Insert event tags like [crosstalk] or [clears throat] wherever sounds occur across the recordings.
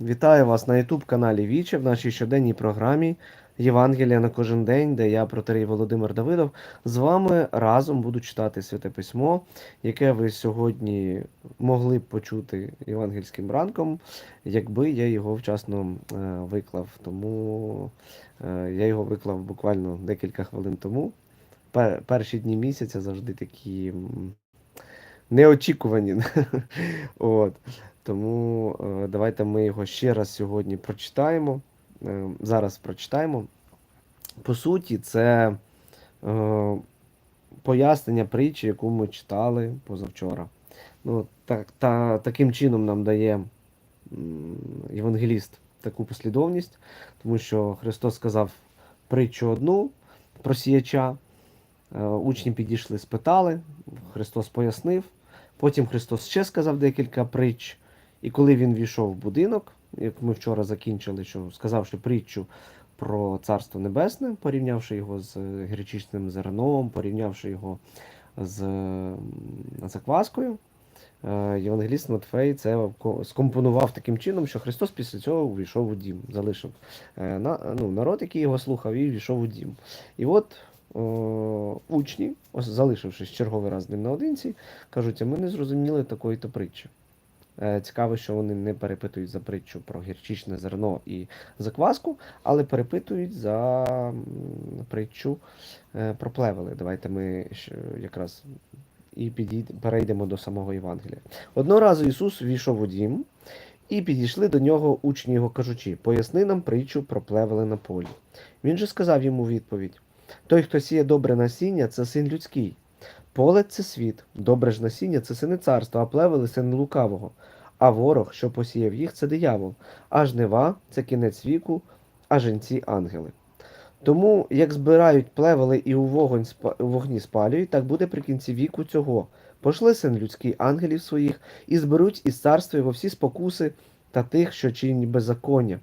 Вітаю вас на YouTube каналі Віче в нашій щоденній програмі Євангелія на кожен день, де я, протерей Володимир Давидов, з вами разом буду читати Святе Письмо, яке ви сьогодні могли б почути євангельським ранком, якби я його вчасно е, виклав. Тому е, я його виклав буквально декілька хвилин тому. Перші дні місяця завжди такі неочікувані. [laughs] От. Тому е, давайте ми його ще раз сьогодні прочитаємо. Е, зараз прочитаємо. По суті, це е, пояснення притчі, яку ми читали позавчора. Ну, так, та, таким чином нам дає євангеліст таку послідовність, тому що Христос сказав притчу одну про сіяча. Учні підійшли, спитали, Христос пояснив. Потім Христос ще сказав декілька притч. І коли він війшов в будинок, як ми вчора закінчили, що сказавши притчу про Царство Небесне, порівнявши його з е, гречичним зерном, порівнявши його з закваскою, е, Євангеліст Матфей це скомпонував таким чином, що Христос після цього увійшов у дім, залишив е, ну, народ, який його слухав, і війшов у дім. І от учні, залишившись черговий раз ним наодинці, кажуть, а ми не зрозуміли такої-то притчі. Е, Цікаво, що вони не перепитують за притчу про гірчичне зерно і закваску, але перепитують за притчу е, про плевели. Давайте ми якраз і перейдемо до самого Євангелія. Одного разу Ісус війшов у дім, і підійшли до нього учні його кажучи, поясни нам притчу про плевели на полі. Він же сказав йому відповідь: Той, хто сіє добре насіння, це син людський. Поле це світ, добре ж насіння це сини царства, а плевели сини лукавого. А ворог, що посіяв їх, це диявол, а жнива це кінець віку, а женці ангели. Тому, як збирають плевели і у вогонь у вогні спалюють, так буде при кінці віку цього. Пошли син людський ангелів своїх, і зберуть із царства його всі спокуси та тих, що чинять беззаконня,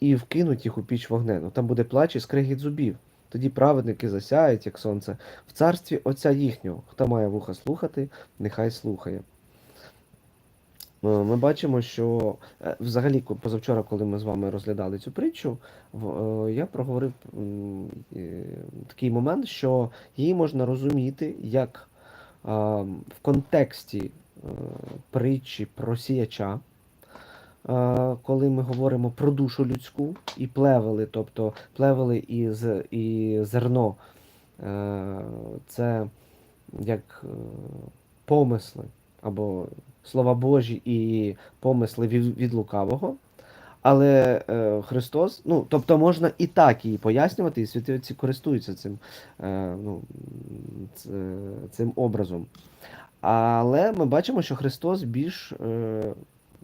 і вкинуть їх у піч вогнену. Там буде плач і скрегіт зубів. Тоді праведники засяють, як сонце, в царстві Отця їхнього. Хто має вуха слухати, нехай слухає. Е, Ми бачимо, що е, взагалі позавчора, коли ми з вами розглядали цю притчу, е, я проговорив такий момент, що її можна розуміти як в контексті притчі про сіяча, коли ми говоримо про душу людську і плевели, тобто плевели і, і зерно, е, це як е, помисли або слова Божі і помисли від, лукавого. Але е, Христос, ну, тобто можна і так її пояснювати, і святі отці користуються цим, е, ну, ц- цим образом. Але ми бачимо, що Христос більш е,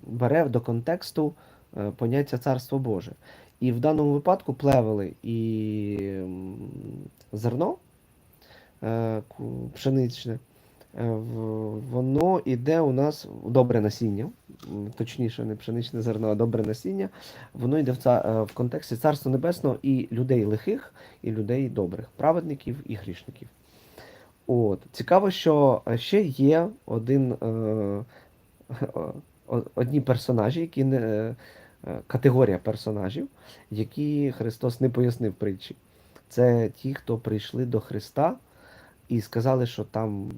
бере до контексту е, поняття Царство Боже. І в даному випадку плевели і зерно е, пшеничне, е, воно йде у нас в добре насіння, точніше, не пшеничне зерно, а добре насіння. Воно йде в, ца- е, в контексті Царства Небесного і людей лихих, і людей добрих, праведників і грішників. От. Цікаво, що ще є один, одні персонажі, які не, е, категорія персонажів, які Христос не пояснив притчі. Це ті, хто прийшли до Христа і сказали, що там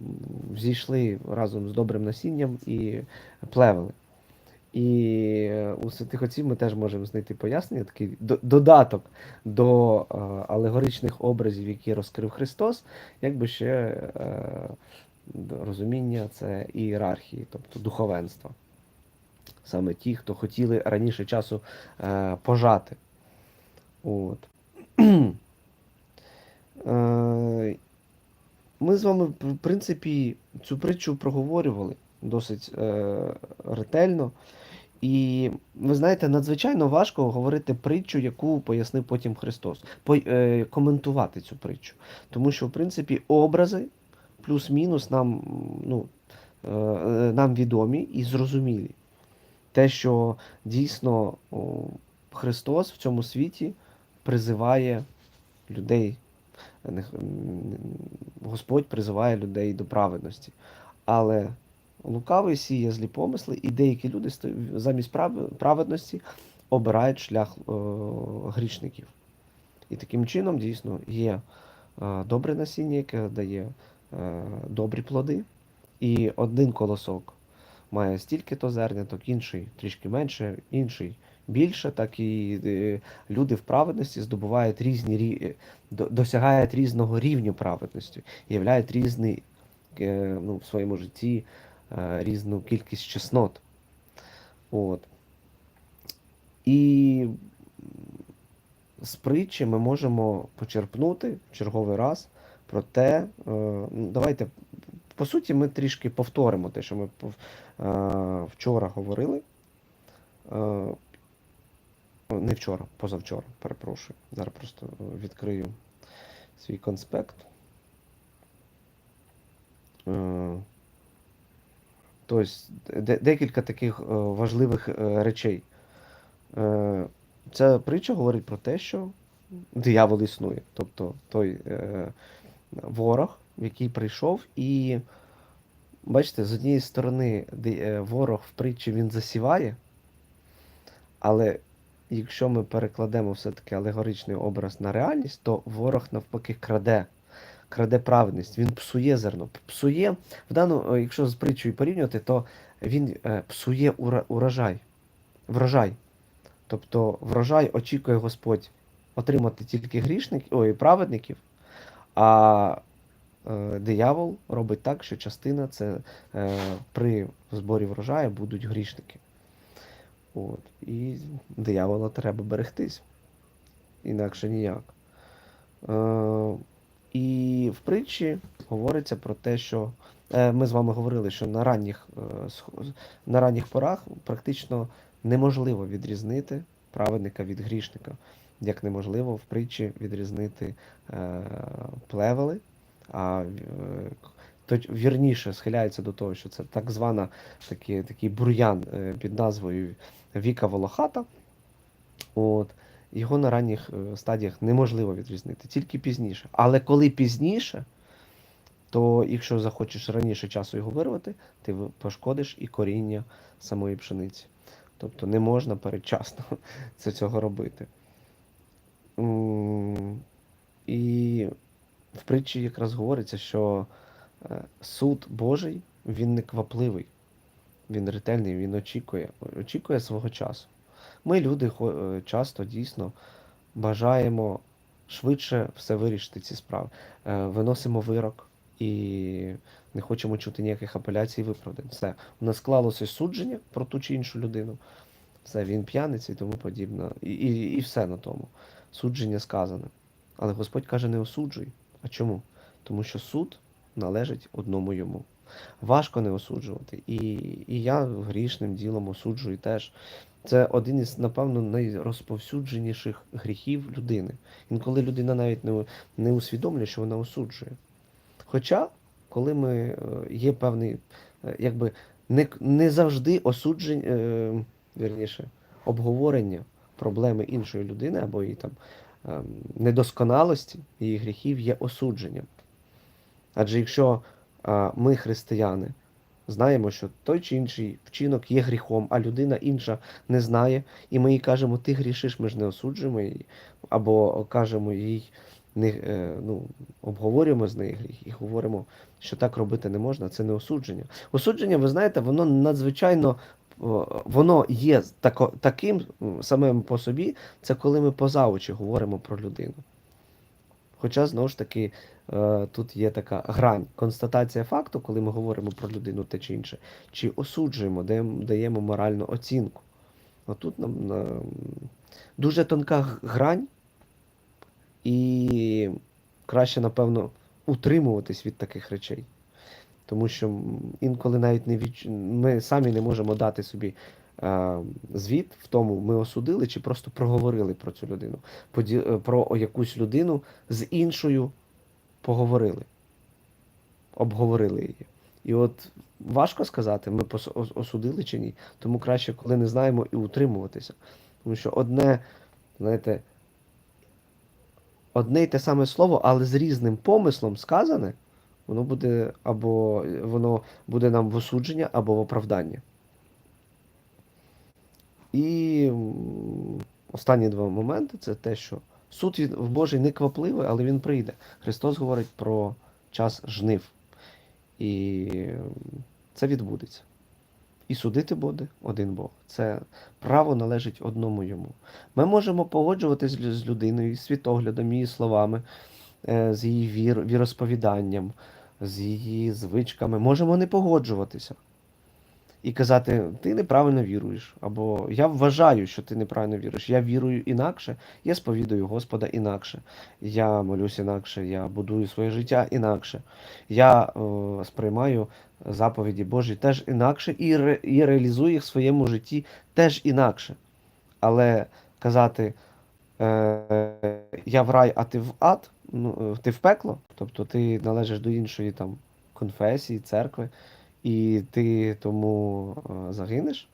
зійшли разом з добрим насінням і плевели. І е, у святих отців ми теж можемо знайти пояснення, такий додаток до е, алегоричних образів, які розкрив Христос, якби ще розуміння це ієрархії, тобто духовенства. Саме ті, хто хотіли раніше часу е, пожати. От. [clears throat] Е, Ми з вами, в принципі, цю притчу проговорювали досить е, ретельно. І ви знаєте, надзвичайно важко говорити притчу, яку пояснив потім Христос, по, е, коментувати цю притчу. Тому що, в принципі, образи плюс-мінус нам, ну, е, е, нам відомі і зрозумілі. Те, що дійсно Христос в цьому світі призиває людей, Господь призиває людей до праведності. Але Лукавий сіє злі помисли, і деякі люди замість праведності обирають шлях грішників. І таким чином дійсно є е, добре насіння, яке дає е, добрі плоди. І один колосок має стільки-то зерняток, інший трішки менше, інший більше, так і е, люди в праведності здобувають різні рі- е, досягають різного рівню праведності, являють різний е, ну, в своєму житті різну кількість чеснот. От. І з притчі ми можемо почерпнути в черговий раз про те, ну, давайте, по суті, ми трішки повторимо те, що ми е, вчора говорили. Е, Не вчора, позавчора, перепрошую. Зараз просто е, відкрию свій конспект. Тобто, декілька таких важливих речей. Ця притча говорить про те, що диявол існує. Тобто той ворог, який прийшов, і бачите, з однієї сторони, е, ворог в притчі він засіває, але якщо ми перекладемо все-таки алегоричний образ на реальність, то ворог навпаки краде. Краде праведність, він псує зерно. Псує, в дану, е, якщо з притчею порівнювати, то він е, псує урожай. Врожай. Тобто врожай очікує Господь отримати тільки грішників, ой, праведників, а диявол робить так, що частина це е, при зборі врожаю будуть грішники. От. І диявола треба берегтись. Інакше ніяк. Е, і в притчі говориться про те, що е, ми з вами говорили, що на ранніх, е, на ранніх порах практично неможливо відрізнити праведника від грішника, як неможливо в притчі відрізнити е, плевели, а е, то вірніше схиляється до того, що це так звана такий, такий бур'ян е, під назвою Віка Волохата. От. Його на ранніх е, стадіях неможливо відрізнити, тільки пізніше. Але коли пізніше, то якщо захочеш раніше часу його вирвати, ти пошкодиш і коріння самої пшениці. Тобто не можна передчасно [laughs] це цього робити. І притчі якраз говориться, що е, суд Божий, він не квапливий, він ретельний, він очікує, очікує свого часу. Ми, люди, е, часто дійсно бажаємо швидше все вирішити ці справи. Е, Виносимо вирок і не хочемо чути ніяких апеляцій і виправдань. Все. У нас склалося судження про ту чи іншу людину. Все, він п'яниця і тому подібне. І, і, і все на тому. Судження сказане. Але Господь каже, не осуджуй. А чому? Тому що суд належить одному йому. Важко не осуджувати. І, і я грішним ділом осуджую теж. Це один із, напевно, найрозповсюдженіших гріхів людини. Інколи людина навіть не, не усвідомлює, що вона осуджує. Хоча, коли ми е, є певний, е, якби не, не завжди осуджень, е, вірніше, обговорення проблеми іншої людини або її там недосконалості, її гріхів є осудженням. Адже якщо ми, християни, знаємо, що той чи інший вчинок є гріхом, а людина інша не знає, і ми їй кажемо, ти грішиш, ми ж не осуджуємо її, або кажемо їй, е, ну, обговорюємо з нею гріх і говоримо, що так робити не можна, це не осудження. Осудження, ви знаєте, воно надзвичайно воно є тако, таким самим по собі, це коли ми поза очі говоримо про людину. Хоча, знову ж таки, е, тут є така грань. Констатація факту, коли ми говоримо про людину те чи інше, чи осуджуємо, даємо, моральну оцінку. Отут нам дуже тонка грань, і краще, напевно, утримуватись від таких речей. Тому що інколи навіть не відч... ми самі не можемо дати собі е, звіт в тому, ми осудили чи просто проговорили про цю людину, Поді... е, про якусь людину з іншою поговорили, обговорили її. І от важко сказати, ми осудили чи ні. Тому краще, коли не знаємо, і утримуватися. Тому що одне, знаєте, одне й те саме слово, але з різним помислом сказане, воно буде або воно буде нам в осудження, або в оправдання. І останні два моменти це те, що суд від- в Божий не квапливий, але він прийде. Христос говорить про час жнив. І це відбудеться. І судити буде один Бог. Це право належить одному йому. Ми можемо погоджуватись з людиною, і світоглядом, її словами, з її вір, віросповіданням, з її звичками. Можемо не погоджуватися і казати, ти неправильно віруєш, або я вважаю, що ти неправильно віруєш. Я вірую інакше, я сповідую Господа інакше, я молюсь інакше, я будую своє життя інакше. Я е, сприймаю заповіді Божі теж інакше і, ре, і реалізую їх в своєму житті теж інакше. Але казати е, я в рай, а ти в ад, ну, е, ти в пекло, тобто ти належиш до іншої там конфесії, церкви, і ти тому е, загинеш,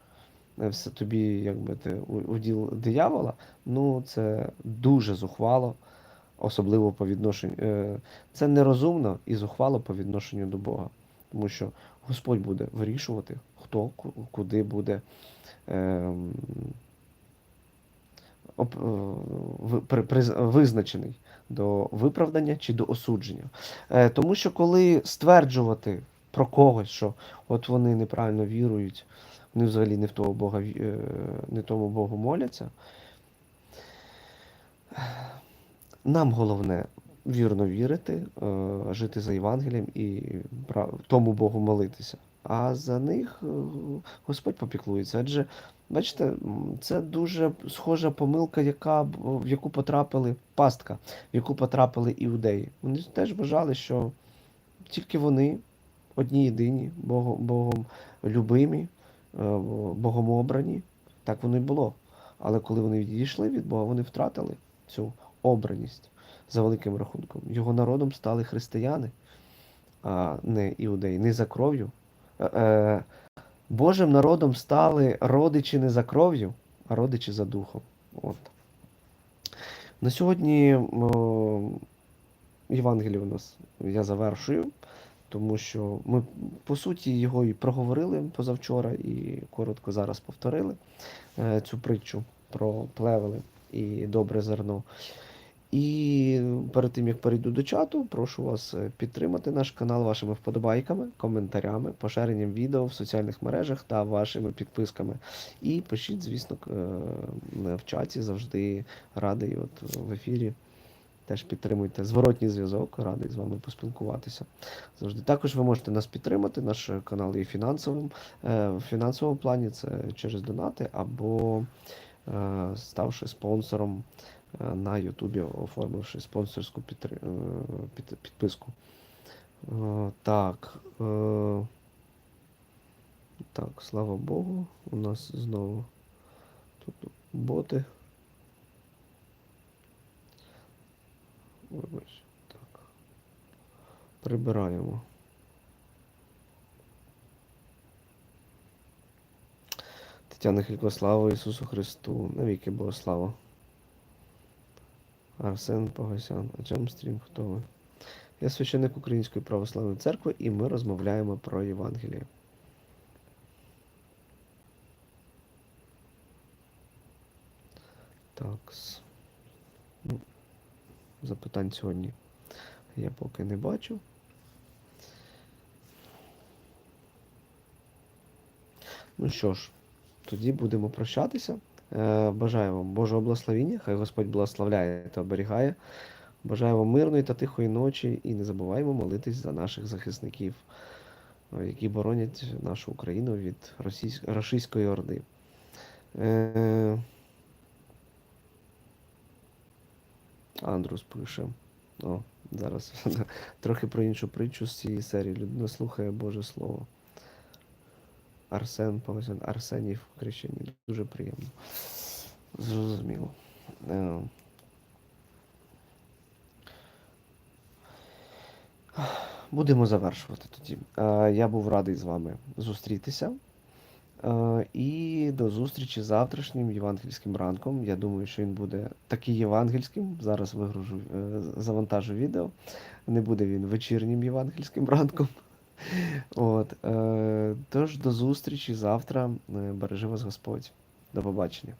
е, все тобі, якби ти уділ диявола, ну це дуже зухвало, особливо по відношенню. е, Це нерозумно і зухвало по відношенню до Бога. Тому що Господь буде вирішувати, хто куди буде ем, визначений до виправдання чи до осудження. Е, Тому що коли стверджувати про когось, що от вони неправильно вірують, вони взагалі не в того Бога, е, не тому Богу моляться, нам головне вірно вірити, е, жити за Євангелієм і тому Богу молитися. А за них е, Господь попіклується. Адже, бачите, це дуже схожа помилка, яка, в яку потрапили пастка, в яку потрапили іудеї. Вони теж вважали, що тільки вони одні єдині, Богом, Богом любимі, е, Богом обрані. Так воно й було. Але коли вони відійшли від Бога, вони втратили цю обраність за великим рахунком. Його народом стали християни, а не іудеї, не за кров'ю. Е, е, Божим народом стали родичі не за кров'ю, а родичі за духом. От. На сьогодні о, Євангеліє у нас я завершую, тому що ми по суті його і проговорили позавчора, і коротко зараз повторили е, цю притчу про плевели і добре зерно. І перед тим як перейду до чату, прошу вас е, підтримати наш канал вашими вподобайками, коментарями, поширенням відео в соціальних мережах та вашими підписками. І пишіть, звісно, е, в чаті завжди радий от в ефірі. Теж підтримуйте зворотній зв'язок, радий з вами поспілкуватися. Завжди також ви можете нас підтримати. Наш канал є фінансовим. е, В фінансовому плані це через донати або е, ставши спонсором е, на Ютубі, оформивши спонсорську підтри- е, під- підписку. Е, Так. е, Так, слава Богу, у нас знову тут боти. Вибач, так. Прибираємо. Тетяна Хілько, слава Ісусу Христу, навіки Бога слава. Арсен Погосян. А чому стрім? Хто ви? Я священник Української православної церкви і ми розмовляємо про Євангеліє. Так. Ну, запитань сьогодні я поки не бачу. Ну що ж, тоді будемо прощатися. Е, Бажаю вам Божого благословіння, хай Господь благословляє та оберігає. Бажаю вам мирної та тихої ночі і не забуваємо молитись за наших захисників, е, які боронять нашу Україну від російсь... російської орди. Е... Андрус пише. О, зараз [laughs] трохи про іншу притчу з цієї серії. Людина слухає Боже Слово. Арсен Павесен, Арсенів Крещені. Дуже приємно. Зрозуміло. Е, будемо завершувати тоді. Е, я був радий з вами зустрітися. Е, і до зустрічі з завтрашнім євангельським ранком. Я думаю, що він буде такий євангельським. Зараз вигружу завантажу відео. Не буде він вечірнім євангельським ранком. От, е, Тож до зустрічі завтра. Е, бережи вас Господь. До побачення.